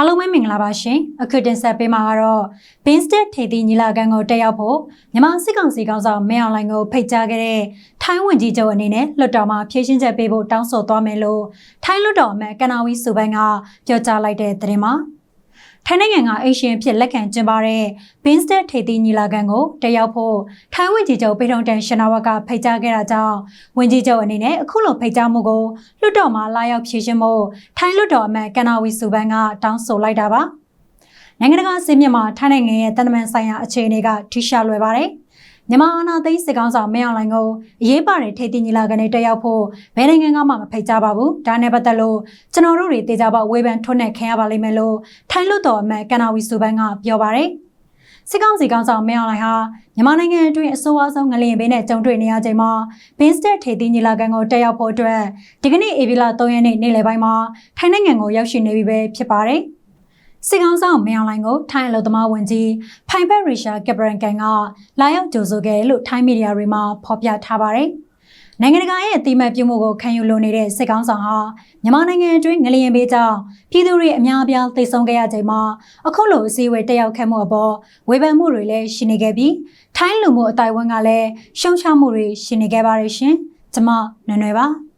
အားလုံးပဲမင်္ဂလာပါရှင်အခုတင်ဆက်ပေးမှာကတော့ Binstet ထေသီညီလာခံကိုတက်ရောက်ဖို့မြန်မာစစ်ကောင်စီကောင်ဆောင်မင်းအောင်လှိုင်ကိုဖိတ်ကြားခဲ့တဲ့ထိုင်းဝန်ကြီးချုပ်အနေနဲ့လွှတ်တော်မှာဖြည့်ရှင်းချက်ပေးဖို့တောင်းဆိုသွားမယ်လို့ထိုင်းလွှတ်တော်အမတ်ကနာဝီစုပိုင်းကပြောကြားလိုက်တဲ့သတင်းမှာ ထိုင်းနိုင်ငံကအေရှင်ဖြစ်လက်ခံကျင်းပတဲ့ Binstet ထေသီညီလာခံကိုတက်ရောက်ဖို့ထိုင်းဝန်ကြီးချုပ်ပေထုံတန်ရှင်နာဝတ်ကဖိတ်ကြားခဲ့တာကြောင့်ဝန်ကြီးချုပ်အနေနဲ့အခုလိုဖိတ်ကြားမှုကိုလွှတ်တော်မှာလာရောက်ဖြည့်ရှင်းဖို့ထိုင်းလွှတ်တော်အမတ်ကနာဝီစုပိုင်းကတောင်းဆိုလိုက်တာပါနိုင်ငံတကာစီးမြင့်မှာထိုင်းနိုင်ငံရဲ့တန်တမန်ဆိုင်ရာအခြေအနေကထိရှာလွယ်ပါတယ် မြန်မာအာဏာသိမ်းစစ်ကောင်ဆောင်မင်းအောင်လှိုင်ကိုအရေးပါတဲ့ထိပ်သီးညီလာခံတွေတက်ရောက်ဖို့ဘယ်နိုင်ငံကမှမဖိတ်ကြားပါဘူး။ဒါနဲ့ပတ်သက်လို့ကျွန်တော်တို့တွေတေချာပေါဝေဖန်ထွန်းနဲ့ခံရပါလိမ့်မယ်လို့ထိုင်းလွှတ်တော်အမတ်ကနာဝီစုပိုင်းကပြောပါတယ်။စစ်ကောင်စီကောင်ဆောင်မင်းအောင်လှိုင်ဟာမြန်မာနိုင်ငံအတွင်းအဆိုးအဆုံးငလျင်ဘေးနဲ့ကြုံတွေ့နေရချိန်မှာ Binstet ထိပ်သီးညီလာခံကိုတက်ရောက်ဖို့အတွက်ဒီကနေ့ဧပြီလ3ရက်နေ့နေ့လယ်ပိုင်းမှာထိုင်းနိုင်ငံကိုရောက်ရှိနေပြီပဲဖြစ်ပါတယ်။ စစ်ကောင်ဆောင်မင်းအောင်လှိုင်ကိုထိုင်းအလုပ်သမားဝန်ကြီးဖိုင်ဘက်ရီရှာကက်ပရန်ကန်ကလာရောက်ကြိုဆိုခဲ့တယ်လို့ထိုင်းမီဒီယာတွေမှာဖော်ပြထားပါတယ်။နိုင်ငံတကာရဲ့အတိမတ်ပြုမှုကိုခံယူလိုနေတဲ့စစ်ကောင်ဆောင်ဟာမြန်မာနိုင်ငံအတွင်းငလျင်ပေးကြောင်းပြည်သူတွေအများအပြားသိဆုံးခဲ့ရချိန်မှာအခုလိုအစည်းအဝေးတက်ရောက်ခဲ့မှုအပေါ်ဝေဖန်မှုတွေလည်းရှိနေခဲ့ပြီးထိုင်းလူမှုအတိုင်းအဝန်ကလည်းရှုံချမှုတွေရှိနေခဲ့ပါတယ်ရှင်။ကျွန်မနွယ်နွယ်ပါ။